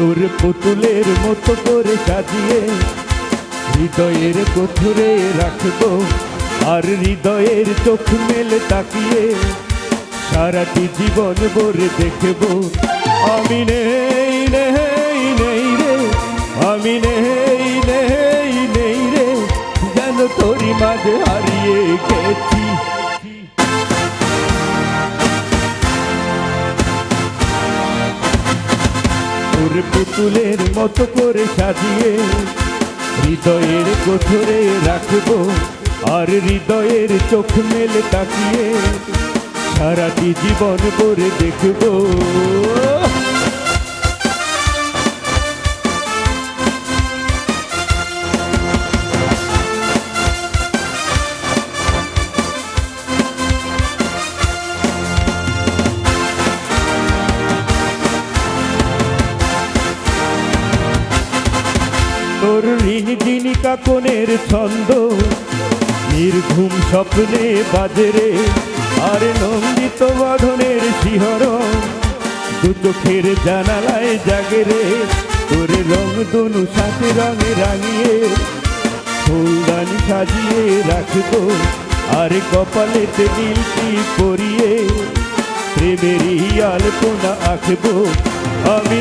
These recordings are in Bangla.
তোর পুতুলের মতো করে সাজিয়ে হৃদয়ের কোঠরে রাখব? আর হৃদয়ের চোখ মেলে তাকিয়ে সারাটি জীবন ভরে দেখব। আমি নেই নেই নেই রে, আমি নেই নেই নেই রে, যেন তোরই মাঝে হারিয়ে তোর পুতুলের মতো করে সাজিয়ে হৃদয়ের কোঠরে রাখব, আর হৃদয়ের চোখ মেলে তাকিয়ে সারাটি জীবন করে দেখব। তোর ঋণ কাকনের ছন্দ। নির্ঘুম স্বপ্নে বাজরে আর নন্দিত বাঁধনের শিহরণ। দু চোখের জানালায় জাগরে তোর রং দনু সাথে রঙে রাঙিয়ে। ফুলদানি সাজিয়ে রাখব, আর কপালেতে নীলটি পরিয়ে প্রেমেরই আলপনা আঁকবো, আমি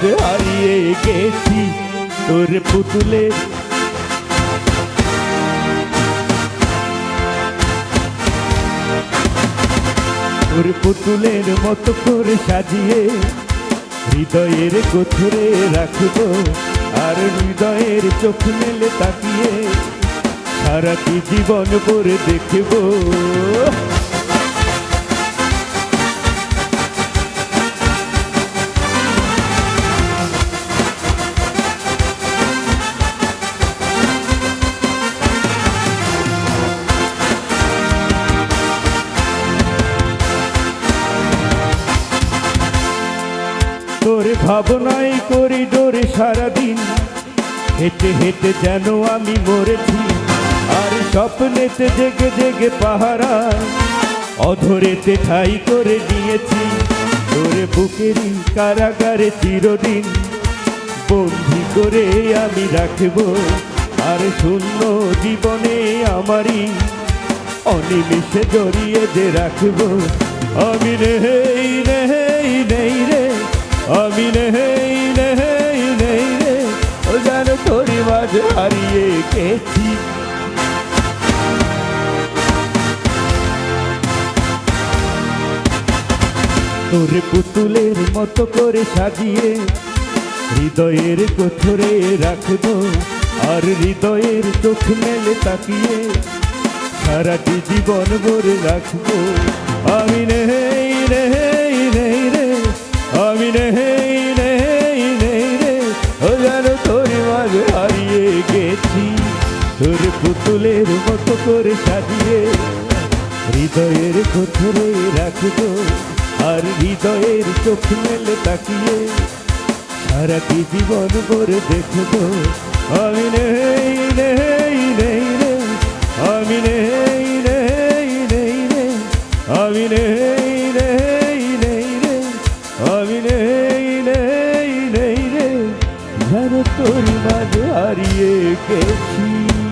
মাঝে হারিয়ে গেছি তোর পুতুলে তোর পুতুলের মতো করে সাজিয়ে হৃদয়ের কোথরে রাখব আর হৃদয়ের চোখ মেলে তাকিয়ে সারাটি জীবন করে দেখব তোর ভাবনাই করি ডোরে সারাদিন। হেঁটে হেঁটে যেন আমি মরেছি, আর স্বপ্নেতে জেগে জেগে পাহারা। অধরেতে ঠাই করে নিয়েছি তোর বুকেরই কারাগারে চিরদিন। বন্দি করে আমি রাখব, আর শূন্য জীবনে আমারই। অনিমিষে জড়িয়ে যে রাখব, আমি নেই নেই নেই রে। আমি নেই নেই নেই রে। ও যেন তোরই মাঝে হারিয়ে গেছি। তোর পুতুলের মতো করে সাজিয়ে হৃদয়ের কোঠরে রাখব, আর হৃদয়ের চোখ মেলে তাকিয়ে সারাটি জীবন ভরে রাখব। আমি নেই রে নেই রে ও যেন তোর হারিয়ে গেছি তোর পুতুলের মতো করে সাজিয়ে হৃদয়ের কোঠরে রাখব আর হৃদয়ের চোখ মেলে তাকিয়ে সারাটি জীবন ভরে দেখব আমি নেই নেই নেই রে আমি নেই তোর মাঝে হারিয়ে গেছি।